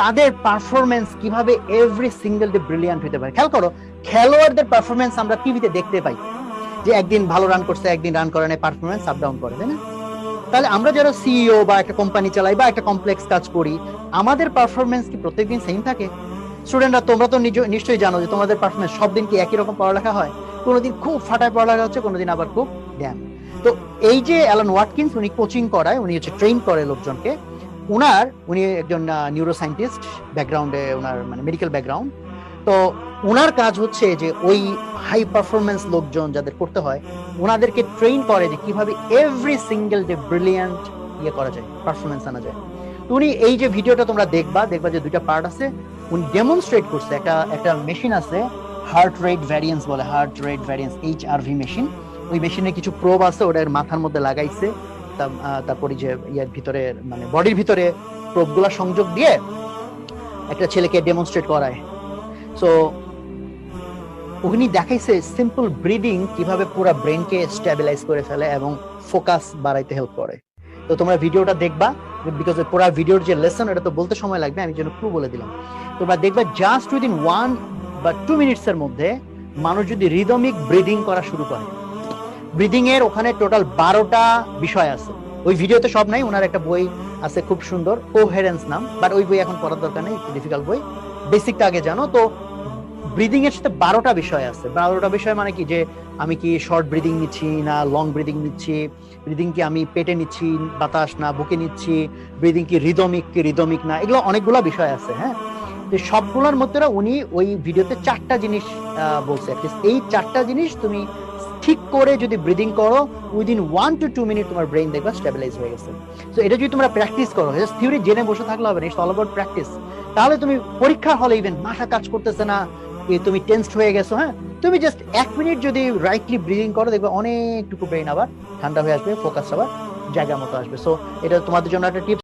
তাদের পারফরমেন্স কীভাবে every single day brilliant হতে পারে? খেয়াল করো, খেলোয়াড়দের পারফরমেন্স আমরা টিভিতে দেখতে পাই। যে একদিন ভালো রান করছে, একদিন রান করে না পারফরমেন্স আপ ডাউন করে না? তাহলে আমরা যারা সিইও বা একটা কোম্পানি চালাই বা একটা কমপ্লেক্স কাজ করি, আমাদের পারফরমেন্স কি প্রত্যেকদিন সেম থাকে? স্টুডেন্টরা তোমরা তো নিশ্চয়ই জানো যে তোমাদের পারফরমেন্স সব দিন কি একই রকম পড়ালেখা হয়? কোনোদিন খুব ফাটায় পড়ালেখা হচ্ছে, কোনোদিন আবার খুব ড্যাম তো এই যে অ্যালান ওয়াটকিন্স উনি কোচিং করায়, উনি হচ্ছে ট্রেন করে লোকজনকে। উনার, উনি একজন নিউরো সায়েন্টিস্ট ব্যাকগ্রাউন্ডে ওনার মানে মেডিকেল ব্যাকগ্রাউন্ড তো ওনার কাজ হচ্ছে যে ওই হাই পারফরমেন্স লোকজন যাদের করতে হয় ওনাদেরকে ট্রেন করে যে কীভাবে এভরি সিঙ্গেল ডে ব্রিলিয়ান্ট ইয়ে করা যায় পারফরমেন্স আনা যায়। তো উনি এই যে ভিডিওটা তোমরা দেখবা দেখবা যে দুইটা পার্ট আছে। উনি ডেমনস্ট্রেট করছে, একটা একটা মেশিন আছে হার্ট রেট ভ্যারিয়েন্স বলে heart rate variance H R V machine ওই মেশিনে কিছু প্রোব আছে, ওটার মাথার মধ্যে লাগাইছে। তারপরে যে ইয়ার ভিতরে মানে বডির ভিতরে প্রোবগুলা সংযোগ দিয়ে একটা ছেলেকে ডেমনস্ট্রেট করায়। সো উনি দেখাইছে সিম্পল ব্রিদিং কীভাবে পুরো ব্রেনকে স্টেবিলাইজ করে ফেলে এবং ফোকাস বাড়াইতে হেল্প করে। তো তোমরা ভিডিওটা দেখবা বিকজ পুরো ভিডিওর যে লেসন এটা তো বলতে সময় লাগবে, আমি যেন ক্লু বলে দিলাম। তোমরা দেখবা জাস্ট উইদিন ওয়ান বা টু মিনিটস এর মধ্যে মানুষ যদি রিদমিক ব্রিদিং করা শুরু করে ব্রিদিং এর ওখানে টোটাল বারোটা বিষয় আছে। ওই ভিডিওতে সব নাই, ওনার একটা বই আছে খুব সুন্দর কোহেরেন্স নাম বাট ওই বই এখন পড়ার দরকার নেই, একটু ডিফিকাল্ট বই। বেসিকটা আগে জানো, তো ব্রিদিং এর সাথে বারোটা বিষয় আছে। বারোটা বিষয় মানে কি? যে আমি কি শর্ট ব্রিদিং নিচ্ছি না লং ব্রিদিং নিচ্ছি? ব্রিদিং কি আমি পেটে নিচ্ছি, বাতাস না, বুকে নিচ্ছি? ব্রিদিং কি রিদমিক কি রিদমিক না? এগুলো অনেকগুলো বিষয় আছে হ্যাঁ? তো সবগুলোর মধ্যে উনি ওই ভিডিওতে চারটা জিনিস বলছে। এই চারটা জিনিস তুমি ঠিক করে যদি ব্রিদিং করো within one two two minute তোমার ব্রেন দেখবা স্টেবিলাইজ হয়ে গেছে। তো এটা যদি তোমরা প্র্যাকটিস করো জাস্ট থিওরি জেনে বসে থাকলে হবে না অল অ্যাবাউট প্র্যাকটিস তাহলে তুমি পরীক্ষার হলে ইভেন মাথা কাজ করতেছে না তুমি টেন্সড হয়ে গেছো হ্যাঁ? তুমি জাস্ট এক মিনিট যদি রাইটলি ব্রিদিং করো, দেখবে অনেকটুকু ব্রেন আবার ঠান্ডা হয়ে আসবে ফোকাস আবার জায়গা মতো আসবে। সো এটা তোমাদের জন্য একটা টিপস